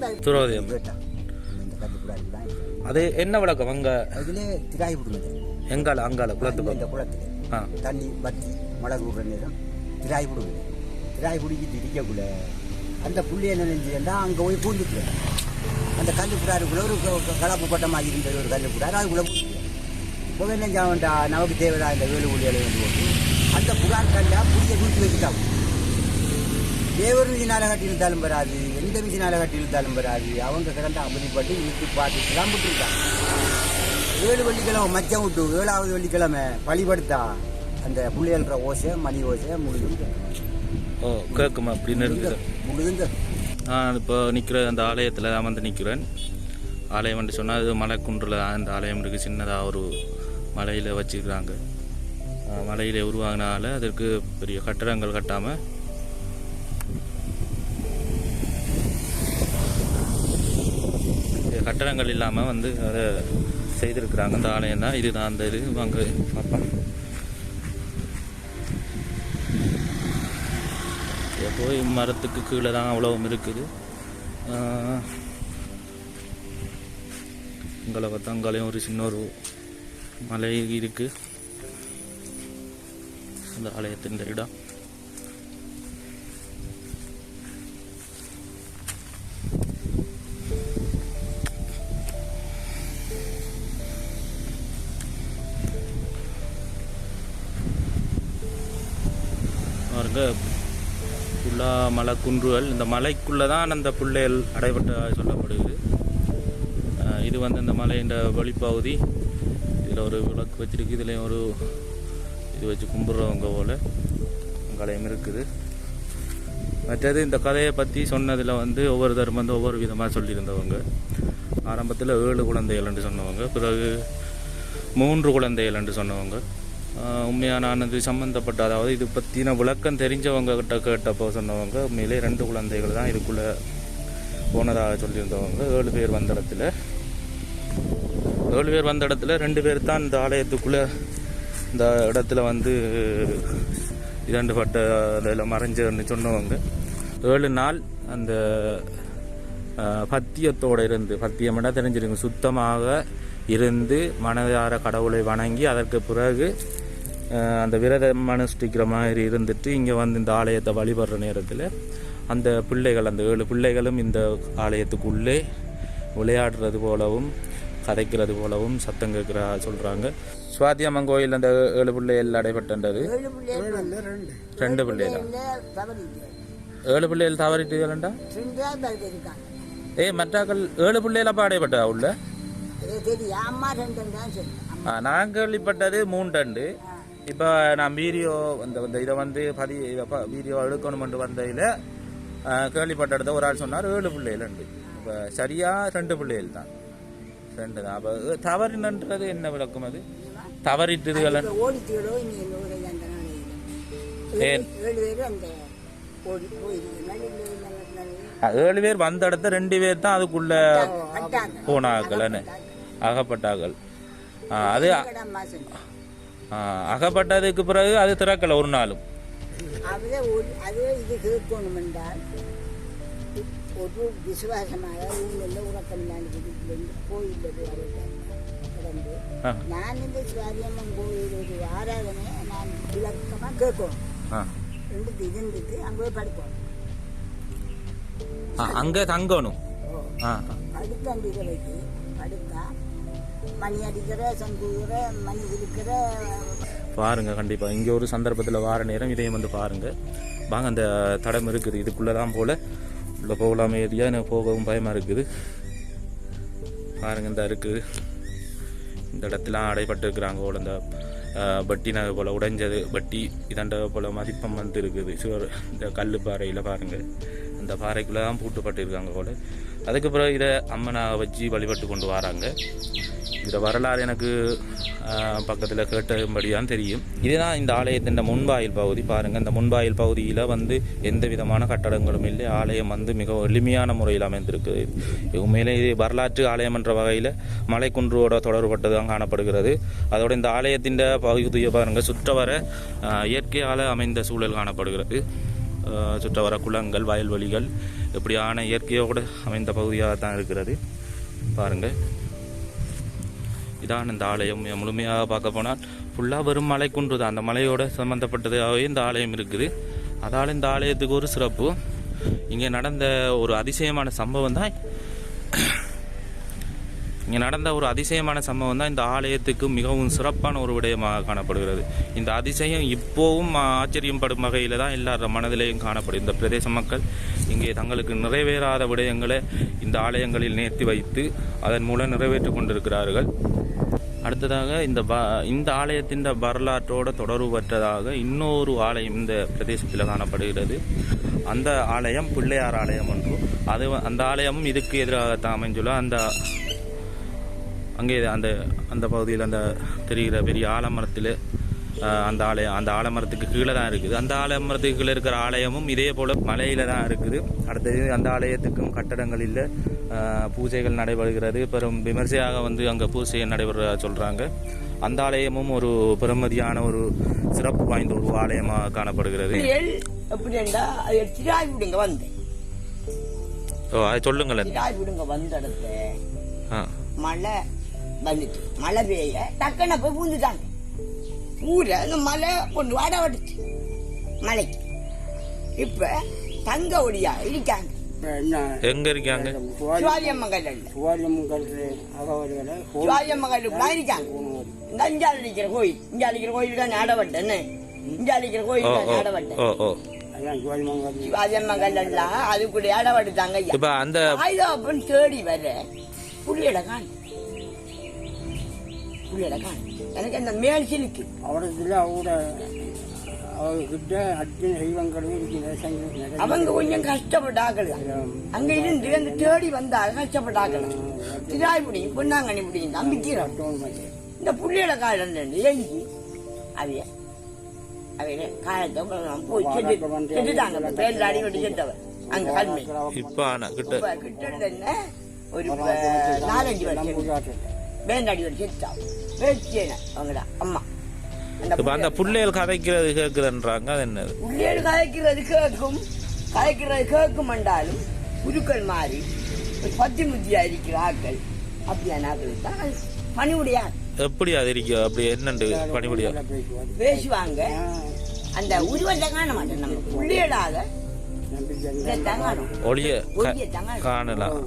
தான் அது என்ன விளக்கம் அங்க அதிலே திராய் விடுவது எங்கால அங்கால குளத்து இந்த குளத்தில் தண்ணி வத்தி மழை விடுற நேரம் திராய் விடுவது திராய் பிடிக்கிட்டு இருக்கக்குள்ள அந்த புள்ளி என்ன நினைச்சுன்னா அங்கே போய் பூந்துட்டு அந்த கல்லு புடாருக்குள்ள ஒரு கலப்பு பட்டமாக இருந்தது ஒரு கல்லு புடாரு அதுக்குள்ளே இப்போ என்ன நமக்கு தேவைடா இந்த வேலு போட்டு அந்த புகார் கல்லா புளியை தூக்கி வச்சுட்டாங்க தேவர் மிஷினால கட்டி இழுத்தாலும் வராது எந்த மிஷினால கட்டி இழுத்தாலும் வராது. அவங்க கிடந்த அமைதிப்பட்டு இழுத்து பார்த்துட்டு தான் விட்டுருக்காங்க ஏழு வெள்ளிக்கிழமை மச்சம் விட்டு ஏழாவது வெள்ளிக்கிழமை பழிபடுத்தா அந்த புள்ளியல்ற ஓசை மணி ஓசை முழுதுங்க ஓ கேட்குமா அப்படின்னு இருக்குது? முழுதுங்க. நான் இப்போ நிற்கிற அந்த ஆலயத்தில் வந்து நிற்கிறேன் ஆலயம் வந்து சொன்னால் அது மலைக்குன்றில் அந்த ஆலயம் இருக்குது சின்னதாக ஒரு மலையில் வச்சுருக்கிறாங்க. மலையில் உருவாகினால அதற்கு பெரிய கட்டடங்கள் கட்டாமல் கட்டணங்கள் இல்லாமல் வந்து அதை செய்திருக்கிறாங்க. அந்த ஆலயம் தான் இதுதான். அந்த இது வாங்க பார்ப்போம். போய் மரத்துக்கு கீழே தான் அவ்வளவும் இருக்குது. ஆஹ், இங்களை பார்த்தா அங்காலையும் ஒரு சின்ன ஒரு மலை இருக்குது அந்த ஆலயத்தின் இடம். பாருங்க ஃபுல்லாக மலை குன்றுகள் இந்த மலைக்குள்ளே தான் அந்த பிள்ளைகள் அடைபட்டதாக சொல்லப்படுது இது வந்து இந்த மலையின் வழிப்பகுதி இதில் ஒரு விளக்கு வச்சுருக்கு. இதுலேயும் ஒரு இது வச்சு கும்பிட்றவங்க போல் கலையும் இருக்குது. மற்றது இந்த கதையை பற்றி சொன்னதில் வந்து ஒவ்வொருத்தரும் வந்து ஒவ்வொரு விதமாக சொல்லியிருந்தவங்க. ஆரம்பத்தில் ஏழு குழந்தைகள் என்று சொன்னவங்க. பிறகு மூன்று குழந்தைகள் என்று சொன்னவங்க. உண்மையான ஆனது சம்மந்தப்பட்ட அதாவது இது பற்றின விளக்கம் தெரிஞ்சவங்க கிட்ட கேட்டப்போ சொன்னவங்க உண்மையிலே ரெண்டு குழந்தைகள் தான் இதுக்குள்ளே போனதாக சொல்லியிருந்தவங்க. ஏழு பேர் வந்த இடத்துல. ஏழு பேர் வந்த இடத்துல ரெண்டு பேர் தான் இந்த ஆலயத்துக்குள்ளே இந்த இடத்துல வந்து இரண்டு பட்ட அதில் மறைஞ்சதுன்னு சொன்னவங்க. ஏழு நாள் அந்த பத்தியத்தோடு பத்தியத்தோட இருந்து பத்தியம்னா தெரிஞ்சிருங்க சுத்தமாக இருந்து மனதார கடவுளை வணங்கி அதற்கு பிறகு அந்த விரதம் அனுஷ்டிக்கிற மாதிரி இருந்துட்டு இங்கே வந்து இந்த ஆலயத்தை வழிபடுற நேரத்தில் அந்த பிள்ளைகள் அந்த ஏழு பிள்ளைகளும் இந்த ஆலயத்துக்குள்ளே விளையாடுறது போலவும் கதைக்கிறது போலவும் சத்தம் கேட்குறா சொல்கிறாங்க சுவாத்தியம்மன் கோயில் அந்த ஏழு பிள்ளைகள் பிள்ளைகள் ரெண்டு. பிள்ளைகள். தவறிட்டு. ஏழு பிள்ளைகள் இருக்காங்க ஏய் மற்றாக்கள் ஏழு பிள்ளைகள் அப்போ அடைபட்டா உள்ள? தெரியும் அம்மா ரெண்டு தான் சரி ஆ, நான் கேள்விப்பட்டது மூன்றண்டு இப்போ நான் வீடியோ அந்த இந்த இதை வந்து பதி வீடியோ எடுக்கணுமென்று வந்ததில் கேள்விப்பட்ட ஒரு ஆள் சொன்னார் ஏழு பிள்ளைகள் உண்டு இப்போ சரியாக ரெண்டு பிள்ளைகள் தான். ரெண்டு தான். அப்போ தவறினன்றது என்ன விளக்கம் அது? தவறிட்டுதுகள்? ஏழு பேர் வந்த இடத்த ரெண்டு பேர் தான் அதுக்குள்ள போனாக்கள்னு அகப்பட்டார்கள் அது அகப்பட்டதுக்கு பிறகு அது திறக்கலை ஒரு நாளும் ஒரு விசுவாசமாக ஊரில் உறக்கம் இல்லாண்டு கோயிலில் கிடந்து. நான் இந்த சிவாரியம்மன் கோயில் ஒரு ஆராதனை நான் விளக்கமாக கேட்கணும். ரெண்டு இருந்துட்டு அங்கே படுப்போம் அங்கே தங்கணும் ஆ ஆ. மணி அடிக்கிற மணி இருக்கிற பாருங்க கண்டிப்பா. இங்க ஒரு சந்தர்ப்பத்தில் வார நேரம் இதையும் வந்து பாருங்க. வாங்க அந்த தடம் இருக்குது. இதுக்குள்ளே தான் போல. உள்ள போகலாம் ஏரியா எனக்கு போகவும் பயமா இருக்குது. பாருங்க இந்த இருக்குது இந்த இடத்துலாம் அடைபட்டு இருக்கிறாங்க இந்த பட்டி நகை போல உடைஞ்சது. பட்டி இதண்ட போல மதிப்பம் வந்து இருக்குது சுவர் இந்த கல் பாறையில் பாருங்க. அந்த பாறைக்குள்ளே தான் பூட்டுப்பட்டிருக்காங்க கூட. அதுக்கு பிறகு இதை அம்மனை வச்சு வழிபட்டு கொண்டு வராங்க. இந்த வரலாறு எனக்கு பக்கத்தில் கேட்டபடியான் தெரியும். இதுதான் இந்த ஆலயத்தின் முன்பாயில் பகுதி. பாருங்கள் இந்த முன்பாயில் பகுதியில் வந்து எந்த விதமான கட்டடங்களும் இல்லை. ஆலயம் வந்து மிக எளிமையான முறையில் அமைந்திருக்கு. உண்மையிலே இது வரலாற்று ஆலயம் என்ற வகையில் தொடர்பட்டது தான் காணப்படுகிறது. அதோட இந்த ஆலயத்தின் பகுதியை பாருங்கள் சுற்றவர இயற்கையால் அமைந்த சூழல் காணப்படுகிறது. சுற்றவர குளங்கள் வயல்வெளிகள் இப்படியான இயற்கையோடு அமைந்த பகுதியாக தான் இருக்கிறது. பாருங்கள் இதான் இந்த ஆலயம். முழுமையாக பார்க்க போனால் ஃபுல்லாக வெறும் மலைக்குன்று தான். அந்த மலையோட சம்மந்தப்பட்டதாகவே இந்த ஆலயம் இருக்குது. அதால் இந்த ஆலயத்துக்கு ஒரு சிறப்பு. இங்கே நடந்த ஒரு அதிசயமான சம்பவம் தான் இங்கே நடந்த ஒரு அதிசயமான சம்பவம் தான் இந்த ஆலயத்துக்கு மிகவும் சிறப்பான ஒரு விடயமாக காணப்படுகிறது. இந்த அதிசயம் இப்போவும் ஆச்சரியம் படும் வகையில் தான் எல்லார மனதிலேயும் காணப்படும். இந்த பிரதேச மக்கள் இங்கே தங்களுக்கு நிறைவேறாத விடயங்களை இந்த ஆலயங்களில் நேர்த்தி வைத்து அதன் மூலம் நிறைவேற்றி கொண்டிருக்கிறார்கள். அடுத்ததாக இந்த ப இந்த ஆலயத்தின் வரலாற்றோட தொடர்பு பெற்றதாக இன்னொரு ஆலயம் இந்த பிரதேசத்தில் காணப்படுகிறது. அந்த ஆலயம் பிள்ளையார் ஆலயம் ஒன்று. அது அந்த ஆலயமும் இதுக்கு எதிராகத்தான் அமைஞ்சுள்ள அந்த அங்கே அந்த அந்த பகுதியில் அந்த தெரிகிற பெரிய ஆலமரத்தில் அந்த ஆலயம் அந்த ஆலமரத்துக்கு கீழே தான் இருக்குது. அந்த ஆலமரத்துக்கு கீழே இருக்கிற ஆலயமும் இதே போல் மலையில் தான் இருக்குது. அடுத்தது அந்த ஆலயத்துக்கும் கட்டடங்கள் இல்லை. பூஜைகள் நடைபெறுகிறது. பெரும் விமர்சையாக வந்து அங்கே பூஜை நடைபெற சொல்கிறாங்க அந்த ஆலயமும் ஒரு பெருமதியான ஒரு சிறப்பு வாய்ந்த ஒரு ஆலயமாக காணப்படுகிறது. எப்படின்னா அது திராய் விடுங்க வந்தேன் ஓ அதை சொல்லுங்களேன். திராய் விடுங்க வந்த இடத்துல மழை வந்துச்சு மழை பெய்ய டக்குன்னு போய் பூந்துட்டாங்க. ஊரை அந்த மழை கொண்டு வாட வட்டுச்சு மலைக்கு இப்ப தங்க ஒடியா இருக்காங்க. எங்கே இருக்காங்க? இந்த இஞ்சால் அடிக்கிற கோயில். இஞ்சால் அடிக்கிற கோயில் தான் நாடவட்டேன்னு இஞ்சால் அடிக்கிற கோயில் தான் நாடவட்டேன் அதுக்குள்ள ஆயுதப்பன் தேடி வர புள்ளியட காணும் காணும் எனக்கு அந்த மேல் சிலுக்கு அவரத்துல அவரோட அவர்கிட்ட அர்ஜுன தெய்வங்களும் இருக்குது அவங்க கொஞ்சம் கஷ்டப்பட்டாக்கள் அங்க இருந்து அந்த தேடி வந்தாங்க கஷ்டப்பட்டாக்கள் திராய்புடி பொன்னாங்கண்ணி முடி நம்பிக்கிறோம் இந்த புள்ளியட காலம் ஏங்கி. அவைய அவைய காலத்தை போய் செத்து செத்துட்டாங்க. பேர்ல அடிபட்டு செத்தவன் அங்க ஆனால் கிட்ட இப்ப கிட்ட என்ன? ஒரு நாலஞ்சு வருஷம். வேண்டாடி ஒரு செத்தா பேச்சேன அவங்கடா அம்மா இப்போ அந்த புள்ளைகள் கதைக்கிறது கேட்குதுன்றாங்க அது என்னது? உள்ளேடு கதைக்கிறது கேட்கும் கதைக்கிறது கேட்கும் என்றாலும் குருக்கள் மாறி ஒரு பத்தி முத்தியா இருக்கிற ஆட்கள் அப்படியான ஆட்கள் தான் பணிவுடையா எப்படி அது அப்படி என்னண்டு பேசுவாங்க. அந்த உருவத்தை காண மாட்டோம் நம்ம. காணும். ஒளிய காணலாம்.